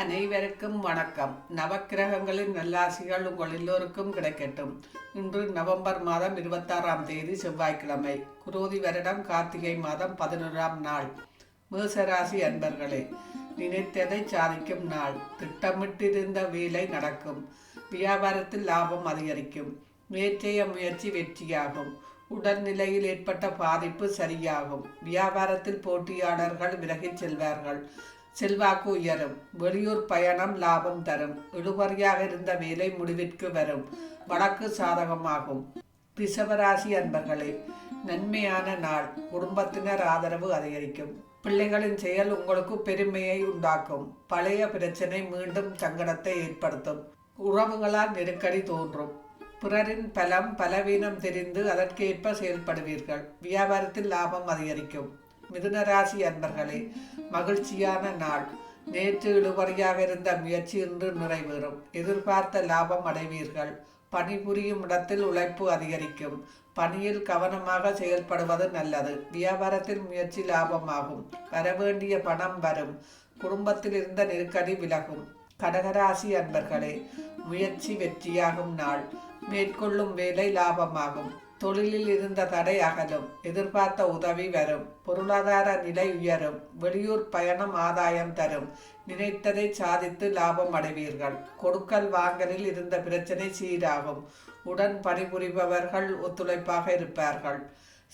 அனைவருக்கும் வணக்கம். நவக்கிரகங்களின் நல்லாசிகள் உங்கள் எல்லோருக்கும் கிடைக்கட்டும். இன்று நவம்பர் மாதம் இருபத்தாறாம் தேதி செவ்வாய்க்கிழமை. குரோதி வருடம் கார்த்திகை மாதம் பதினோராம் நாள். மேசராசி அன்பர்களே நினைத்ததை சாதிக்கும் நாள். திட்டமிட்டிருந்த வேலை நடக்கும். வியாபாரத்தில் லாபம் அதிகரிக்கும். நேற்றைய முயற்சி வெற்றியாகும். உடல்நிலையில் ஏற்பட்ட பாதிப்பு சரியாகும். வியாபாரத்தில் போட்டியாளர்கள் விலகிச் செல்வார்கள். செல்வாக்கு உயரும். வெளியூர் பயணம் லாபம் தரும். இழுபறியாக இருந்த வேலை முடிவிற்கு வரும். வழக்கு சாதகமாகும். ரிஷபராசி அன்பர்களே நன்மையான நாள். குடும்பத்தினர் ஆதரவு அதிகரிக்கும். பிள்ளைகளின் செயல் உங்களுக்கு பெருமையை உண்டாக்கும். பழைய பிரச்சனை மீண்டும் சங்கடத்தை ஏற்படுத்தும். உறவுகளால் நெருக்கடி தோன்றும். பிறரின் பலம் பலவீனம் தெரிந்து அதற்கேற்ப செயல்படுவீர்கள். வியாபாரத்தில் லாபம் அதிகரிக்கும். மிதுனராசி அன்பர்களே மகிழ்ச்சியான நாள். நேற்று இழுபறியாக இருந்த முயற்சி இன்று நிறைவேறும். எதிர்பார்த்த லாபம் அடைவீர்கள். பணிபுரியும் இடத்தில் உழைப்பு அதிகரிக்கும். பணியில் கவனமாக செயல்படுவது நல்லது. வியாபாரத்தில் முயற்சி லாபமாகும். வரவேண்டிய பணம் வரும். குடும்பத்தில் இருந்த நெருக்கடி விலகும். கடகராசி அன்பர்களே முயற்சி வெற்றியாகும் நாள். மேற்கொள்ளும் வேலை லாபமாகும். தொழிலில் இருந்த தடை அகலும். எதிர்பார்த்த உதவி வரும். பொருளாதார நிலை உயரும். வெளியூர் பயணம் ஆதாயம் தரும். நினைத்ததை சாதித்து லாபம் அடைவீர்கள். கொடுக்கல் வாங்கலில் இருந்த பிரச்சனை சீராகும். உடன் பணிபுரிபவர்கள் ஒத்துழைப்பாக இருப்பார்கள்.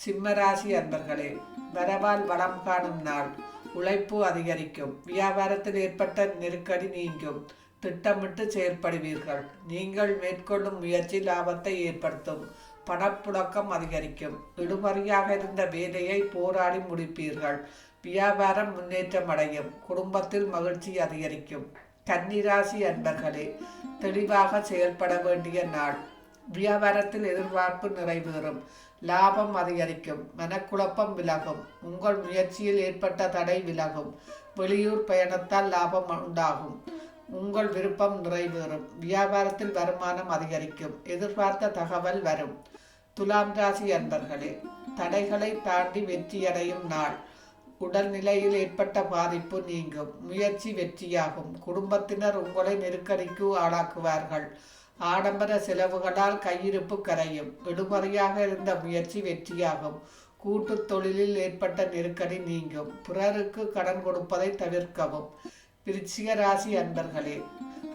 சிம்மராசி அன்பர்களே வரவால் வளம் காணும் நாள். உழைப்பு அதிகரிக்கும். வியாபாரத்தில் ஏற்பட்ட நெருக்கடி நீங்கும். திட்டமிட்டு செயற்படுவீர்கள். நீங்கள் மேற்கொள்ளும் முயற்சி லாபத்தை ஏற்படுத்தும். பணப்புழக்கம் அதிகரிக்கும். இடுபறியாக இருந்த வேலையை போராடி முடிப்பீர்கள். வியாபாரம் முன்னேற்றம் அடையும். குடும்பத்தில் மகிழ்ச்சி அதிகரிக்கும். கன்னிராசி அன்பர்களே தெளிவாக செயல்பட வேண்டிய நாள். வியாபாரத்தில் எதிர்பார்ப்பு நிறைவேறும். லாபம் அதிகரிக்கும். மனக்குழப்பம் விலகும். உங்கள் முயற்சியில் ஏற்பட்ட தடை விலகும். வெளியூர் பயணத்தால் லாபம் உண்டாகும். உங்கள் விருப்பம் நிறைவேறும். வியாபாரத்தில் வருமானம் அதிகரிக்கும். எதிர்பார்த்த தகவல் வரும். துலாம் ராசி அன்பர்களே தடைகளை தாண்டி வெற்றியடையும் நாள். உடல்நிலையில் ஏற்பட்ட பாதிப்பு நீங்கும். முயற்சி வெற்றியாகும். குடும்பத்தினர் உங்களை நெருக்கடிக்கு ஆளாக்குவார்கள். ஆடம்பர செலவுகளால் கையிருப்பு கரையும். விடுமுறையாக இருந்த முயற்சி வெற்றியாகும். கூட்டுத் தொழிலில் ஏற்பட்ட நெருக்கடி நீங்கும். பிறருக்கு கடன் கொடுப்பதை தவிர்க்கவும். விருச்சிக ராசி அன்பர்களே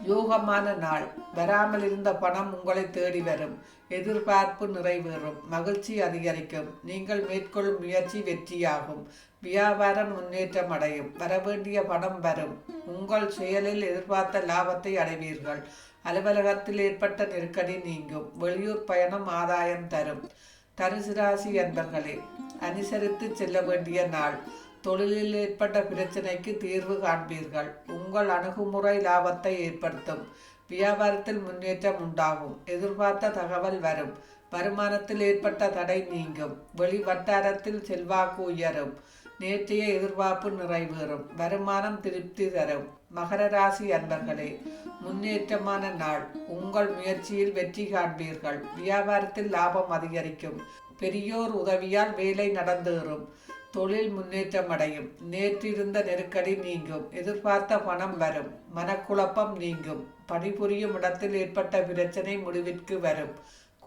யோகமான நாள். வராமல் இருந்த பணம் உங்களை தேடி வரும். எதிர்பார்ப்பு நிறைவேறும். மகிழ்ச்சி அதிகரிக்கும். நீங்கள் மேற்கொள்ளும் முயற்சி வெற்றியாகும். வியாபாரம் முன்னேற்றம் அடையும். வரவேண்டிய பணம் வரும். உங்கள் செயலில் எதிர்பார்த்த லாபத்தை அடைவீர்கள். அலுவலகத்தில் ஏற்பட்ட நெருக்கடி நீங்கும். வெளியூர் பயணம் ஆதாயம் தரும். தனுசு ராசி என்பர்களே அனுசரித்து செல்ல வேண்டிய நாள். தொழிலில் ஏற்பட்ட பிரச்சனைக்கு தீர்வு காண்பீர்கள். உங்கள் அணுகுமுறை லாபத்தை ஏற்படுத்தும். வியாபாரத்தில் முன்னேற்றம் உண்டாகும். எதிர்பார்த்த தகவல் வரும். வருமானத்தில் ஏற்பட்ட தடை நீங்கும். வெளி வட்டாரத்தில் செல்வாக்கு உயரும். நேற்றைய எதிர்பார்ப்பு நிறைவேறும். வருமானம் திருப்தி தரும். மகர ராசி அன்பர்களே முன்னேற்றமான நாள். உங்கள் முயற்சியில் வெற்றி காண்பீர்கள். வியாபாரத்தில் லாபம் அதிகரிக்கும். பெரியோர் உதவியால் வேலை நடந்தேறும். தொழில் முன்னேற்றம் அடையும். நேற்றிருந்த நெருக்கடி நீங்கும். எதிர்பார்த்த பணம் வரும். மனக்குழப்பம் நீங்கும். பணிபுரியும் இடத்தில் ஏற்பட்ட பிரச்சனை முடிவிற்கு வரும்.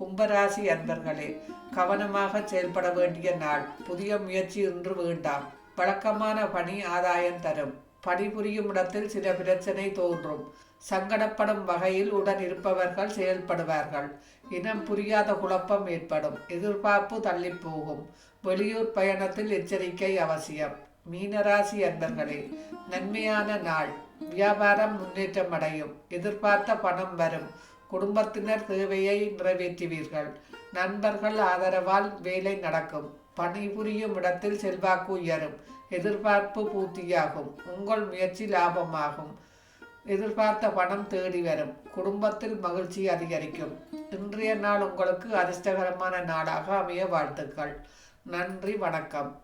கும்பராசி அன்பர்களே கவனமாக செயல்பட வேண்டிய நாள். புதிய முயற்சி இன்று வேண்டாம். வழக்கமான பணி ஆதாயம் தரும். பணிபுரியும் இடத்தில் சில பிரச்சனை தோன்றும். சங்கடப்படும் வகையில் உடன் இருப்பவர்கள் செயல்படுவார்கள். இனம் புரியாத குழப்பம் ஏற்படும். எதிர்பார்ப்பு தள்ளி போகும். வெளியூர் பயணத்தில் எச்சரிக்கை அவசியம். மீனராசி அன்பர்களே நன்மையான நாள். வியாபாரம் முன்னேற்றம் அடையும். எதிர்பார்த்த பணம் வரும். குடும்பத்தினர் தேவையை நிறைவேற்றுவீர்கள். நண்பர்கள் ஆதரவால் வேலை நடக்கும். பணிபுரியும் இடத்தில் செல்வாக்கு உயரும். எதிர்பார்ப்பு பூர்த்தியாகும். உங்கள் முயற்சி லாபமாகும். எதிர்பார்த்த பணம் தேடி வரும். குடும்பத்தில் மகிழ்ச்சி அதிகரிக்கும். இன்றைய நாள் உங்களுக்கு அதிர்ஷ்டகரமான நாளாக அமைய வாழ்த்துக்கள். நன்றி வணக்கம்.